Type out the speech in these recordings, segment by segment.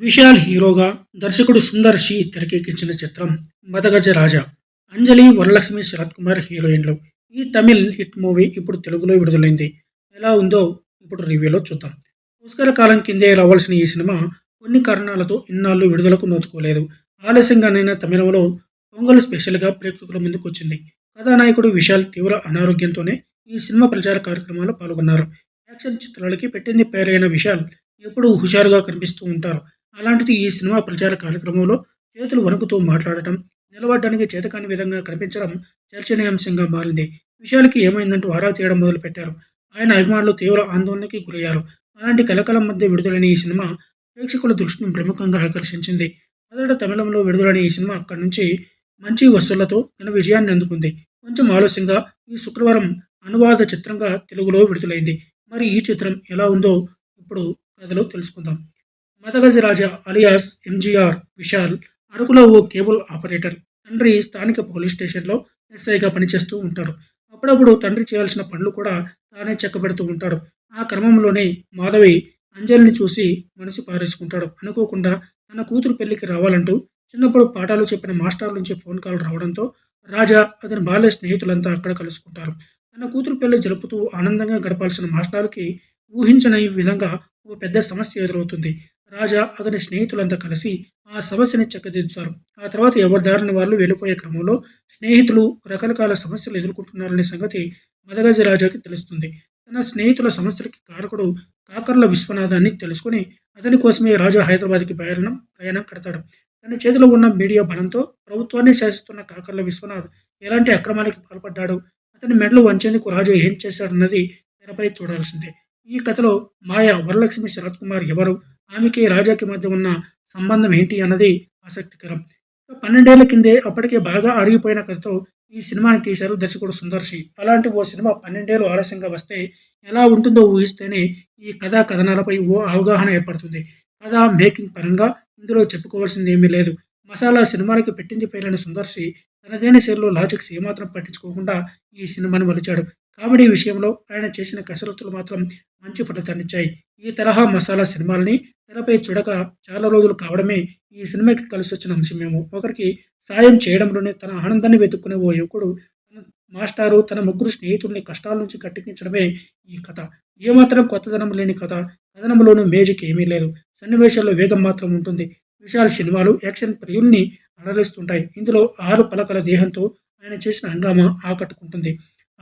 విశాల్ హీరోగా దర్శకుడు సుందర్ సి తెరకెక్కించిన చిత్రం మదగజ రాజా. అంజలి వరలక్ష్మి శరత్ కుమార్ హీరోయిన్లు. ఈ తమిళ్ హిట్ మూవీ ఇప్పుడు తెలుగులో విడుదలైంది. ఎలా ఉందో ఇప్పుడు రివ్యూలో చూద్దాం. పుష్కర కాలం కిందే రావాల్సిన ఈ సినిమా కొన్ని కారణాలతో ఇన్నాళ్ళు విడుదలకు నోచుకోలేదు. ఆలస్యంగానైనా తమిళంలో పొంగల్ స్పెషల్గా ప్రేక్షకుల ముందుకు వచ్చింది. కథానాయకుడు విశాల్ తీవ్ర అనారోగ్యంతోనే ఈ సినిమా ప్రచార కార్యక్రమాల్లో పాల్గొన్నారు. యాక్షన్ చిత్రాలకి పెట్టింది పేరైన విశాల్ ఎప్పుడూ హుషారుగా కనిపిస్తూ ఉంటారు. అలాంటిది ఈ సినిమా ప్రచార కార్యక్రమంలో చేతులు వణుకుతూ మాట్లాడటం నిలబడడానికి చేతకాని విధంగా కనిపించడం చర్చనీయాంశంగా మారింది. విషయాలకి ఏమైందంటూ ఆరా తీయడం మొదలుపెట్టారు. ఆయన అభిమానులు తీవ్ర ఆందోళనకి గురయ్యారు. అలాంటి కలకలం మధ్య విడుదలైన ఈ సినిమా ప్రేక్షకుల దృష్టిని ప్రముఖంగా ఆకర్షించింది. మొదట తమిళంలో విడుదలైన ఈ సినిమా అక్కడి నుంచి మంచి వసూళ్ళతో ఘన విజయాన్ని అందుకుంది. కొంచెం ఆలస్యంగా ఈ శుక్రవారం అనువాద చిత్రంగా తెలుగులో విడుదలైంది. మరి ఈ చిత్రం ఎలా ఉందో ఇప్పుడు కథలో తెలుసుకుందాం. మదగజ రాజా అలియాస్ ఎంజీఆర్ విశాల్ అరకులో ఓ కేబుల్ ఆపరేటర్. తండ్రి స్థానిక పోలీస్ స్టేషన్లో ఎస్ఐగా పనిచేస్తూ ఉంటాడు. అప్పుడప్పుడు తండ్రి చేయాల్సిన పనులు కూడా తానే చెక్కబెడుతూ ఉంటాడు. ఆ క్రమంలోనే మాధవి అంజలిని చూసి మనసు పారేసుకుంటాడు. అనుకోకుండా తన కూతురు పెళ్ళికి రావాలంటూ చిన్నప్పుడు పాఠాలు చెప్పిన మాస్టర్ నుంచి ఫోన్ కాల్ రావడంతో రాజా అతని బాల్య స్నేహితులంతా అక్కడ కలుసుకుంటారు. తన కూతురు పెళ్ళి జరుపుతూ ఆనందంగా గడపాల్సిన మాస్టర్కి ఊహించని విధంగా ఓ పెద్ద సమస్య ఎదురవుతుంది. రాజా అతని స్నేహితులంతా కలిసి ఆ సమస్యని చక్కదిద్దుతారు. ఆ తర్వాత ఎవరి దారిని వాళ్ళు వెళ్ళిపోయే క్రమంలో స్నేహితులు రకరకాల సమస్యలు ఎదుర్కొంటున్నారనే సంగతి మదగజ రాజాకి తెలుస్తుంది. తన స్నేహితుల సమస్యలకి కారకుడు కాకర్ల విశ్వనాథాన్ని తెలుసుకుని అతని కోసమే రాజా హైదరాబాద్కి ప్రయాణం ప్రయాణం కడతాడు. తన చేతిలో ఉన్న మీడియా బలంతో ప్రభుత్వాన్ని శాసిస్తున్న కాకర్ల విశ్వనాథ్ ఎలాంటి అక్రమాలకి పాల్పడ్డాడు? అతని మెడలు వంచేందుకు రాజా ఏం చేశాడన్నది తెరపై చూడాల్సిందే. ఈ కథలో మాయా వరలక్ష్మి శరత్ కుమార్ ఎవరు? ఆమెకి రాజాకి మధ్య ఉన్న సంబంధం ఏంటి అన్నది ఆసక్తికరం. పన్నెండేళ్ళ కిందే అప్పటికే బాగా అరిగిపోయిన కథతో ఈ సినిమాని తీశారు దర్శకుడు సుందర్శి. అలాంటి ఓ సినిమా పన్నెండేళ్ళు ఆలస్యంగా వస్తే ఎలా ఉంటుందో ఊహిస్తేనే ఈ కథా కథనాలపై ఓ అవగాహన ఏర్పడుతుంది. కథ మేకింగ్ పరంగా ఇందులో చెప్పుకోవాల్సింది ఏమీ లేదు. మసాలా సినిమాలకి పెట్టింది పేరైన సుందర్శి తనదైన శైలిలో లాజిక్స్ ఏమాత్రం పట్టించుకోకుండా ఈ సినిమాని మలిచాడు కామెడీ విషయంలో ఆయన చేసిన కసరత్తులు మాత్రం మంచి ఫలితాన్నిచ్చాయి ఈ తరహా మసాలా సినిమాల్ని తెరపై చూడక చాలా రోజులు కావడమే ఈ సినిమాకి కలిసి వచ్చిన అంశమేమో ఒకరికి సాయం చేయడంలోనే తన ఆనందాన్ని వెతుక్కునే ఓ యువకుడు తన మాస్టారు తన ముగ్గురు స్నేహితుల్ని కష్టాల నుంచి కట్టించడమే ఈ కథ. ఏమాత్రం కొత్తదనం లేని కథ కథనంలోనూ మేజిక్ ఏమీ లేదు. సన్నివేశాల్లో వేగం మాత్రం ఉంటుంది. విశాల్ సినిమాలు యాక్షన్ ప్రియుల్ని అలరిస్తుంటాయి. ఇందులో ఆరు పలకల దేహంతో ఆయన చేసిన హంగామా ఆకట్టుకుంటుంది.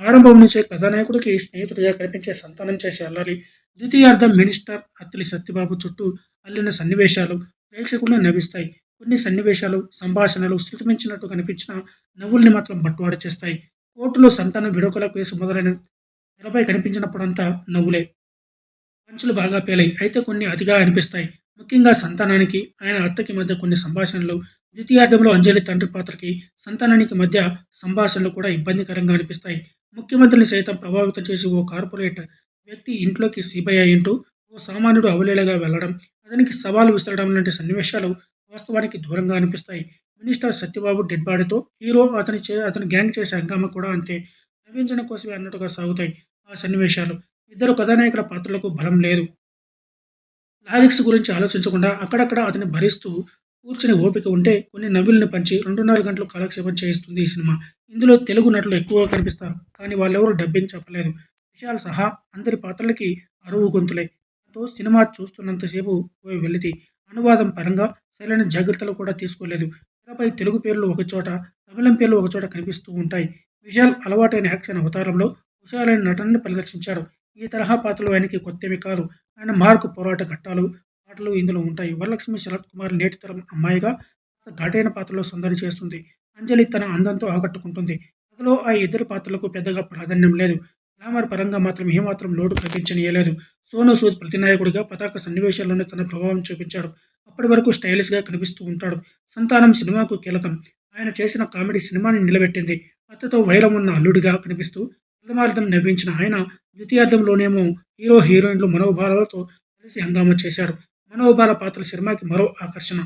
ఆరంభం నుంచే కథానాయకుడికి స్నేహితుడిగా కనిపించే సంతానం చేసే అల్లరి ద్వితీయార్థం మినిస్టర్ అత్తిలి సత్యబాబు చుట్టూ అల్లిన సన్నివేశాలు ప్రేక్షకుల్ని నవ్విస్తాయి. కొన్ని సన్నివేశాలు సంభాషణలు శృతిమించినట్టు కనిపించిన నవ్వుల్ని మాత్రం బట్టువాడ చేస్తాయి. కోర్టులో సంతానం విడోకల కేసు మొదలైన తెరపై కనిపించినప్పుడంతా నవ్వులే. పంచులు బాగా పేలాయి. అయితే కొన్ని అతిగా అనిపిస్తాయి. ముఖ్యంగా సంతానానికి ఆయన అత్తకి మధ్య కొన్ని సంభాషణలు. ద్వితీయార్థంలో అంజలి తండ్రి పాత్రకి సంతానానికి మధ్య సంభాషణలు కూడా ఇబ్బందికరంగా అనిపిస్తాయి. ముఖ్యమంత్రిని సైతం ప్రభావితం చేసి ఓ కార్పొరేట్ వ్యక్తి ఇంట్లోకి సిబిఐ అంటూ ఓ సామాన్యుడు అవలేలగా వెళ్ళడం అతనికి సవాలు విసరడం లాంటి సన్నివేశాలు వాస్తవానికి దూరంగా అనిపిస్తాయి. మినిస్టర్ సత్యబాబు డెడ్ బాడీతో హీరో అతని చే అతని గ్యాంగ్ చేసే హంగామా కూడా అంతే. నవ్వించడం కోసమే అన్నట్టుగా సాగుతాయి ఆ సన్నివేశాలు. ఇద్దరు కథానాయకుల పాత్రలకు బలం లేదు. లాజిక్స్ గురించి ఆలోచించకుండా అక్కడక్కడ అతన్ని భరిస్తూ కూర్చుని ఓపిక ఉంటే కొన్ని నవ్వుల్ని పంచి రెండున్నర గంటలు కాలక్షేపం చేయిస్తుంది ఈ సినిమా. ఇందులో తెలుగు నటులు ఎక్కువగా కనిపిస్తారు కానీ వాళ్ళెవరూ డబ్బింగ్ చెప్పలేదు విషయాలు సహా అందరి పాత్రలకి అరువు గొంతులే. తో సినిమా చూస్తున్నంతసేపు పోయి వెళితి అనువాదం పరంగా సరైన జాగ్రత్తలు కూడా తీసుకోలేదు. తెరపై తెలుగు పేర్లు ఒకచోట తమిళం పేర్లు ఒకచోట కనిపిస్తూ ఉంటాయి. విశాల్ అలవాటైన యాక్షన్ అవతారంలో విశాలైన నటనని ప్రదర్శించారు ఈ తరహా పాత్రలు ఆయనకి కొత్తవి కాదు. ఆయన మార్కు పోరాట ఘట్టాలు పాటలు ఇందులో ఉంటాయి. వరలక్ష్మి శరత్ కుమార్ నేటి తరం అమ్మాయిగా ఘాటైన పాత్రలో సందడి చేస్తుంది. అంజలి తన అందంతో ఆకట్టుకుంటుంది. కథలో ఆ ఇద్దరు పాత్రలకు పెద్దగా ప్రాధాన్యం లేదు. గ్లామర్ పరంగా మాత్రం ఏమాత్రం లోటు కనిపించనీయలేదు సోను సూద్ ప్రతినాయకుడిగా పతాక సన్నివేశాల్లోనే తన ప్రభావం చూపించాడు అప్పటి వరకు స్టైలిష్గా కనిపిస్తూ ఉంటాడు. సంతానం సినిమాకు కీలకం. ఆయన చేసిన కామెడీ సినిమాని నిలబెట్టింది. అత్తతో వైరం ఉన్న అల్లుడిగా కనిపిస్తూ ప్రథమార్థం నవ్వించిన ఆయన ద్వితీయార్థంలోనేమో హీరో హీరోయిన్లు మనోభావాలతో కలిసి హంగామా చేశారు. మనోభార పాత్ర సినిమాకి మరో ఆకర్షణ.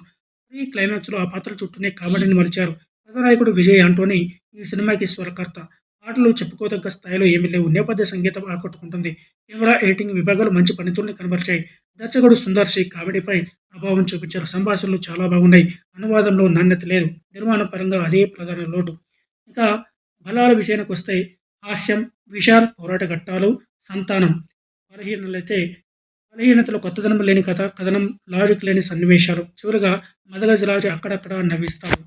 ప్రీ క్లైమాక్స్లో ఆ పాత్ర చుట్టూనే కామెడీని మలిచారు కథానాయకుడు విజయ్ ఆంటోనీ ఈ సినిమాకి స్వరకర్త. పాటలు చెప్పుకోదగ్గ స్థాయిలో ఏమీ లేవు నేపథ్య సంగీతం ఆకట్టుకుంటుంది. కెమెరా ఎడిటింగ్ విభాగాలు మంచి పనితీరుని కనబరిచాయి. దర్శకుడు సుందర్ సి కామెడీపై ప్రభావం చూపించారు. సంభాషణలు చాలా బాగున్నాయి. అనువాదంలో నాణ్యత లేదు. నిర్మాణ పరంగా అదే ప్రధాన లోటు. ఇక బలాల విషయానికి వస్తే హాస్యం విశాల్ పోరాట ఘట్టాలు సంతానం. బలహీనలైతే బలహీనతలు కొత్తదనం లేని కథ కథనం లాజిక్ లేని సన్నివేశాలు. చివరిగా మదగజరాజు అక్కడక్కడ నవ్విస్తారు.